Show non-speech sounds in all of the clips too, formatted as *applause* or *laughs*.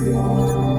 Yeah.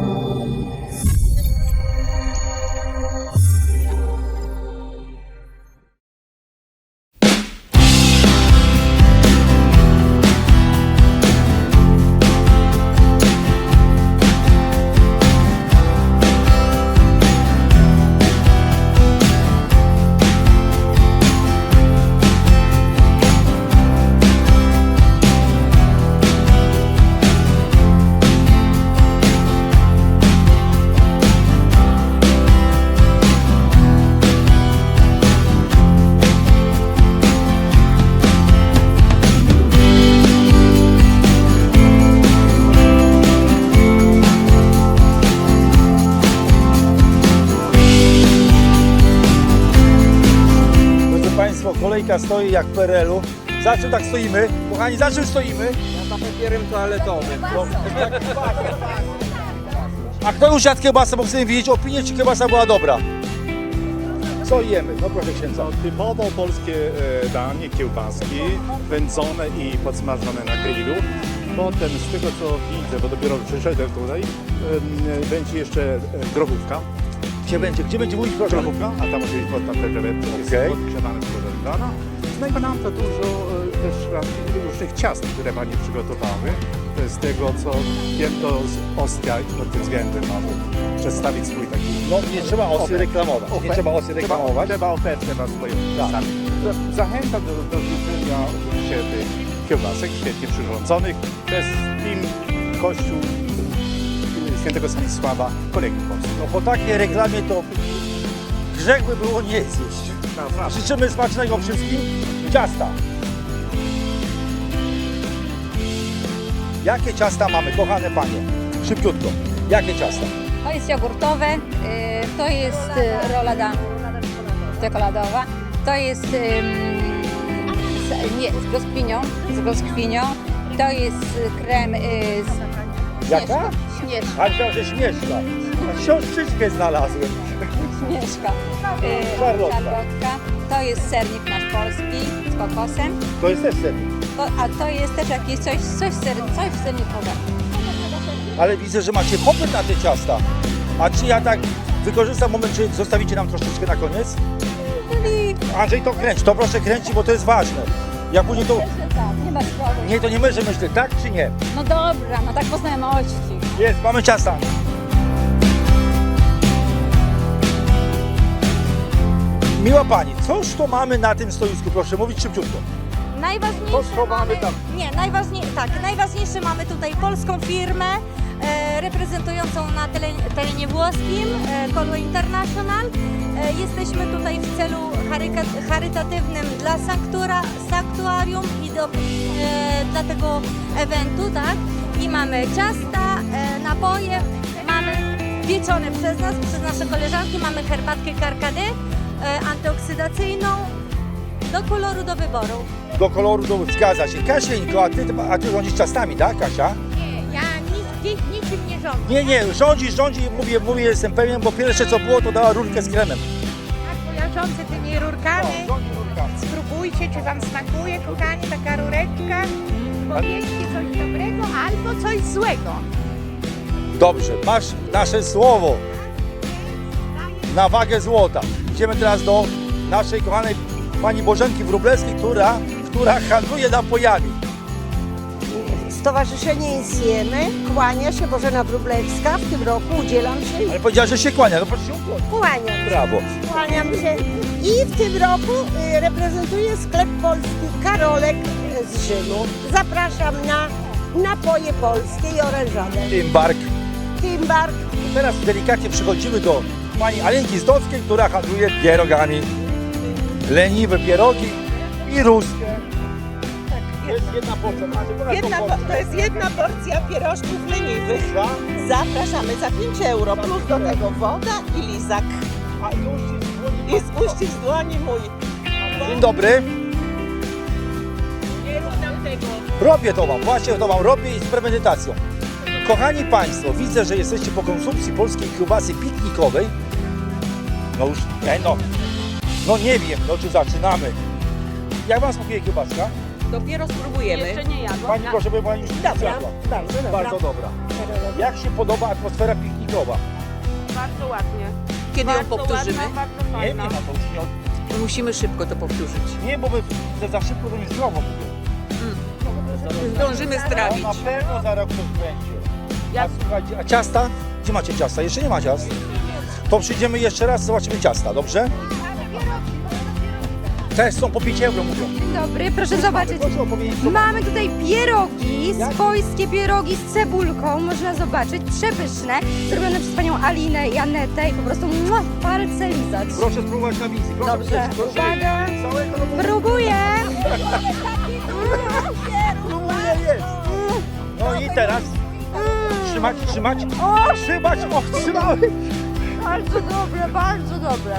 Kolejka stoi jak w PRL-u. Za czym tak stoimy? Kochani, za czym stoimy? Za papierem toaletowym. Bo- A kto już jadł kiełbasę, bo chcemy wiedzieć opinię, czy kiełbasa była dobra. Co jemy? No proszę księdza. No, typowo polskie e, danie, kiełbaski, wędzone i podsmażone na grillu. Potem z tego co widzę, bo dopiero przyszedłem tutaj, em, będzie jeszcze e, grobówka. Gdzie będzie? Gdzie będzie mówić proszę? Grobówka, a tam oczywiście tam te krewetki, jest Okej. podgrzewane z rana. No nam to dużo e, też różnych ciast, które Panie przygotowały. Z tego co wiem, to z Ostia pod tym względem mamy przedstawić swój taki No nie trzeba osy Ofer- reklamować. Nie trzeba osy reklamować. Trzeba, ofertę na swoje Tak. Zachęcam do, do rzucenia oczywiście tych kiełbasek świetnie przyrządzonych przez team Kościół Świętego Stanisława Kolegi Polskiej. No po takiej reklamie to grzech by było nie zjeść. Życzymy smacznego wszystkim. Ciasta. Jakie ciasta mamy, kochane panie? Szybciutko. Jakie ciasta? To jest jogurtowe, y, to jest y, rolada czekoladowa, to jest nie, z brzoskwinią, z brzoskwinią, to jest y, krem z Jaka? śnieżka, A myślałem, że śmieszka. A Książczyczkę znalazłem. Śnieżka, y, Szarlotka. szarlotka, to jest sernik nasz polski z kokosem, To jest też ser. to, a to jest też jakieś coś, coś, ser, coś sernikowego. Ale widzę, że macie popyt na te ciasta. A czy ja tak wykorzystam moment, czy zostawicie nam troszeczkę na koniec? Czyli Andrzej, to kręć, to proszę kręcić, bo to jest ważne. Ja później to... że tak, nie ma sprawy. Nie, to nie my, że myślę, tak czy nie? No dobra, no tak po znajomości. Jest, mamy ciasta. Miła Pani, cóż to mamy na tym stoisku? Proszę mówić szybciutko. Najważniejsze To schowamy tam. Nie, najważniej, tak, najważniejsze mamy tutaj polską firmę e, reprezentującą na terenie, terenie włoskim e, Kolo International. E, jesteśmy tutaj w celu charyka, charytatywnym dla sanktura, sanktuarium i do, e, dla tego eventu, tak? I mamy ciasta, e, napoje, mamy pieczone przez nas, przez nasze koleżanki, mamy herbatkę karkadę e, antyoksydacyjną do koloru do wyboru. Do koloru, do... zgadza się. Kasieńko, a ty, a ty rządzisz ciastami, tak Kasia? Nie, ja nic, niczym nie rządzę. Nie, nie, rządzisz, rządzi, mówię, mówię, jestem pewien, bo pierwsze co było, to dała rurkę z kremem. Tak, bo ja rządzę tymi rurkami. rządzi rurkami. Spróbujcie, czy Wam smakuje, kochani, taka rureczka. Powiedzcie coś dobrego albo coś złego. Dobrze, masz nasze słowo na wagę złota. Idziemy teraz do naszej kochanej pani Bożenki Wróblewskiej, która, która handluje napojami. Stowarzyszenie Insiemy kłania się Bożena Wróblewska. W tym roku udzielam się Ale powiedziała, że się kłania, no proszę się kłaniam się. Brawo. Kłaniam się. I w tym roku y, reprezentuję sklep polski Karolek z Rzymu. Zapraszam na napoje polskie i orężadę. Imbark. Timbark. Teraz delikatnie przechodzimy do pani Alenki Zdowskiej, która handluje pierogami. Leniwe pierogi i ruskie. To jest jedna porcja. Macie ponad Jedna, tą po- porcję. to jest jedna porcja pierożków leniwych. Za? Zapraszamy za 5 euro, plus do tego woda i lizak. A i z uścisk dłoni mój. Dzień dobry. Nie rób nam tego. Robię to wam, właśnie to wam robię i z premedytacją. Kochani Państwo, widzę, że jesteście po konsumpcji polskiej kiełbasy piknikowej. No już, nie, no, no nie wiem, no czy zaczynamy. Jak Wam smakuje kiełbaska? Dopiero spróbujemy. Jeszcze nie jadłam. Pani proszę, by pani już Dobra, zjadła. bardzo dobra. Bardzo dobra. Jak się podoba atmosfera piknikowa? Bardzo ładnie. Kiedy ją Bardzo powtórzymy? Ładna, bardzo Nie, nie fajna. ma to już nie. Musimy szybko to powtórzyć. Nie, bo my za, za szybko to nie zdrowo mówię. Zdążymy strawić. Na pewno za rok coś będzie. A słuchajcie, a ciasta? Gdzie macie ciasta? Jeszcze nie ma ciast. To przyjdziemy jeszcze raz, zobaczymy ciasta, dobrze? Te są po 5 euro, mówią. Dzień dobry, proszę zobaczyć. Proszę opowiedzieć, co Mamy tutaj pierogi, Jak? swojskie pierogi z cebulką, można zobaczyć, przepyszne, zrobione przez panią Alinę i Anetę i po prostu mua, palce lizać. Proszę spróbować na wizji. Proszę, Dobrze, proszę, uwaga. Całego. Próbuję! Próbuję, jest. No i teraz trzymać, trzymać. O! Trzymać, o. Bardzo dobre, bardzo dobre.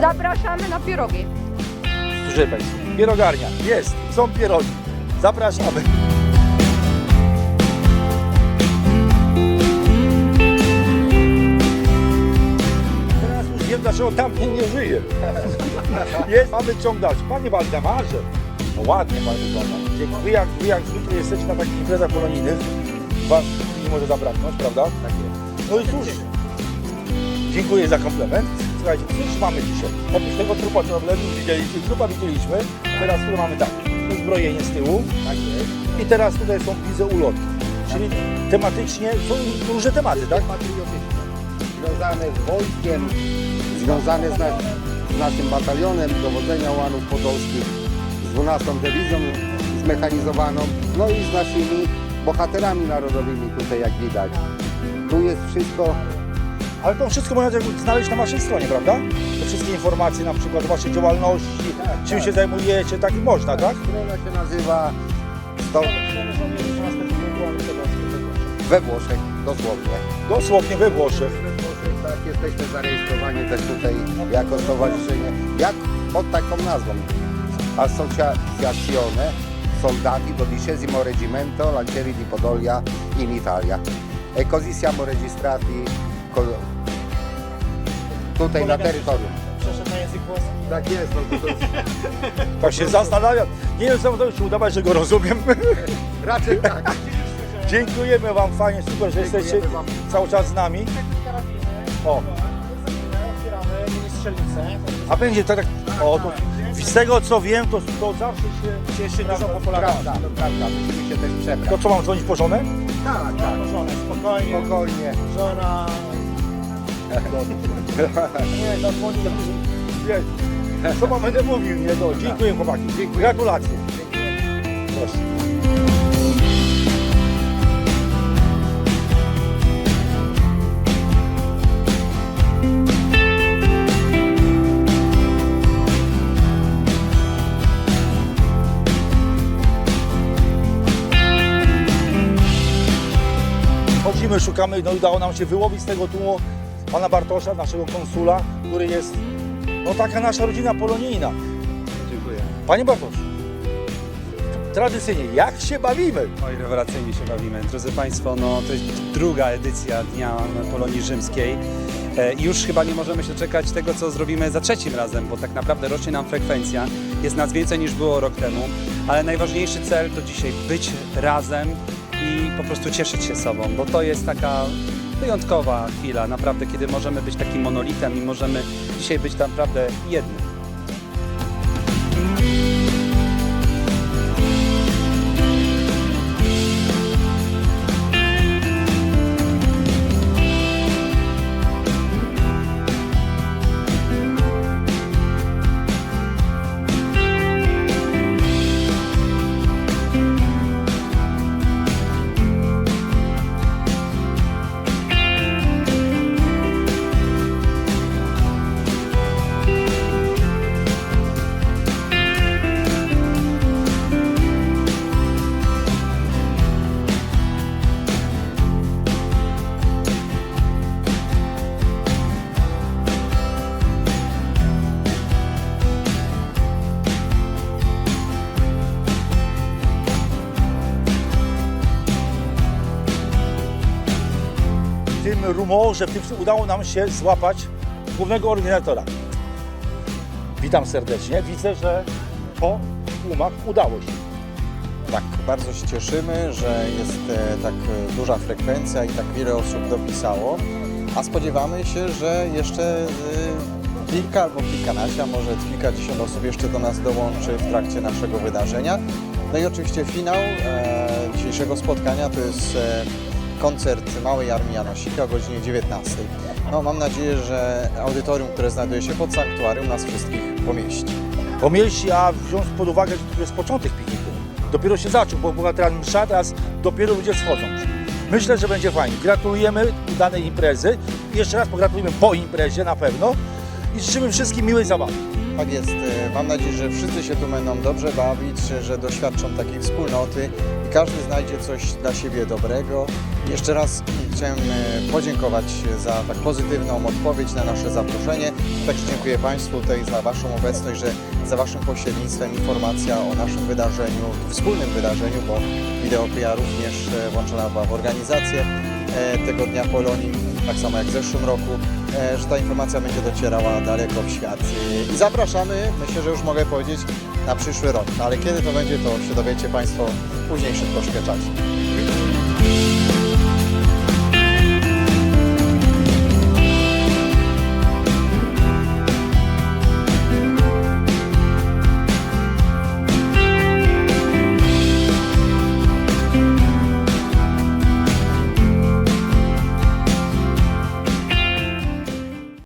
Zapraszamy na pierogi. Proszę Państwa, pierogarnia, jest, są pierogi. Zapraszamy. Teraz już wiem, dlaczego tamten nie żyje. Jest, mamy ciąg dalszy. Panie Waldemarze, no ładnie Pan wygląda. Wy jak, wy jak zwykle jesteście na takich imprezach polonijnych, Was nie może zabraknąć, prawda? Tak jest. No i cóż, Dziękuję za komplement. Słuchajcie, cóż mamy dzisiaj? Oprócz tego trupa, co widzieliśmy, trupa widzieliśmy, teraz które mamy tak, uzbrojenie z tyłu. Tak. I teraz tutaj są, widzę, ulotki. Czyli tematycznie są różne tematy, tak? związane z wojskiem, związane z, na, z naszym batalionem dowodzenia Łanów Podolskich, z 12 dywizją zmechanizowaną, no i z naszymi bohaterami narodowymi tutaj jak widać. Tu jest wszystko Ale to wszystko można znaleźć na Waszej stronie, prawda? Te wszystkie informacje na przykład o Waszej działalności, czym się zajmujecie, tak i można, tak? Strona się nazywa sto... we Włoszech, dosłownie. Dosłownie we Włoszech. We Włoszech, tak, jesteśmy zarejestrowani też tutaj jako stowarzyszenie, jak pod taką nazwą. Associazione Soldati dodicesimo Reggimento Lancieri di Podolia in Italia. E così siamo registrati co- tutaj na terytorium. Przeszedł na język włoski. Tak jest, no to jest Tak się zastanawiam. Nie wiem, co to się udawać, że go rozumiem. raczej tak. *laughs* Dziękujemy Wam, fajnie, super, że jesteście Dziękujemy wam. cały czas z nami. O, Otwieramy mini strzelnicę. a będzie tak, o, to, z tego co wiem, to, to zawsze się Cieszy dużą Prawda, popularnością. to prawda, musimy się też przebrać. To co mam dzwonić po żonę? Tak, tak, Żonę, spokojnie. spokojnie. Żona... *laughs* Nie, zadzwoni do Nie. Co mam będę mówił, nie to. Dziękuję chłopaki. Dziękuję. Gratulacje. Proszę. Szukamy, no i udało nam się wyłowić z tego tłumu pana Bartosza, naszego konsula, który jest, no taka nasza rodzina polonijna. Dziękuję. Panie Bartosz, tradycyjnie, jak się bawimy? Oj, rewelacyjnie się bawimy. Drodzy Państwo, no to jest druga edycja Dnia Polonii Rzymskiej. E, I już chyba nie możemy się czekać tego, co zrobimy za trzecim razem, bo tak naprawdę rośnie nam frekwencja. Jest nas więcej niż było rok temu, ale najważniejszy cel to dzisiaj być razem i po prostu cieszyć się sobą, bo to jest taka wyjątkowa chwila, naprawdę, kiedy możemy być takim monolitem i możemy dzisiaj być naprawdę jednym. Tym rumorze, w tym udało nam się złapać głównego organizatora. Witam serdecznie. Widzę, że po tłumach udało się. Tak, bardzo się cieszymy, że jest e, tak e, duża frekwencja i tak wiele osób dopisało, a spodziewamy się, że jeszcze e, kilka albo kilkanaście, a może kilkadziesiąt osób jeszcze do nas dołączy w trakcie naszego wydarzenia. No i oczywiście finał dzisiejszego spotkania to jest koncert Małej Armii Janosika o godzinie 19. No, mam nadzieję, że audytorium, które znajduje się pod sanktuarium nas wszystkich pomieści. Pomieści, a wziąć pod uwagę, że to jest początek pikniku. Dopiero się zaczął, bo była teraz msza, teraz dopiero ludzie schodzą. Myślę, że będzie fajnie. Gratulujemy udanej imprezy. Jeszcze raz pogratulujemy po imprezie na pewno. I życzymy wszystkim miłej zabawy. Tak jest. E, Mam nadzieję, że wszyscy się tu będą dobrze bawić, że- doświadczą takiej wspólnoty i każdy znajdzie coś dla siebie dobrego. Jeszcze raz chciałem e, podziękować za tak pozytywną odpowiedź na nasze zaproszenie. Także dziękuję Państwu tutaj za Waszą obecność, że za Waszym pośrednictwem informacja o naszym wydarzeniu, wspólnym wydarzeniu, bo Wideo PR również e, włączona była w organizację tego Dnia Polonii, tak samo jak w zeszłym roku, że ta informacja będzie docierała daleko w świat. E, I zapraszamy, myślę, że już mogę powiedzieć, na przyszły rok, ale kiedy to będzie, to się dowiecie Państwo w późniejszym troszkę czasie.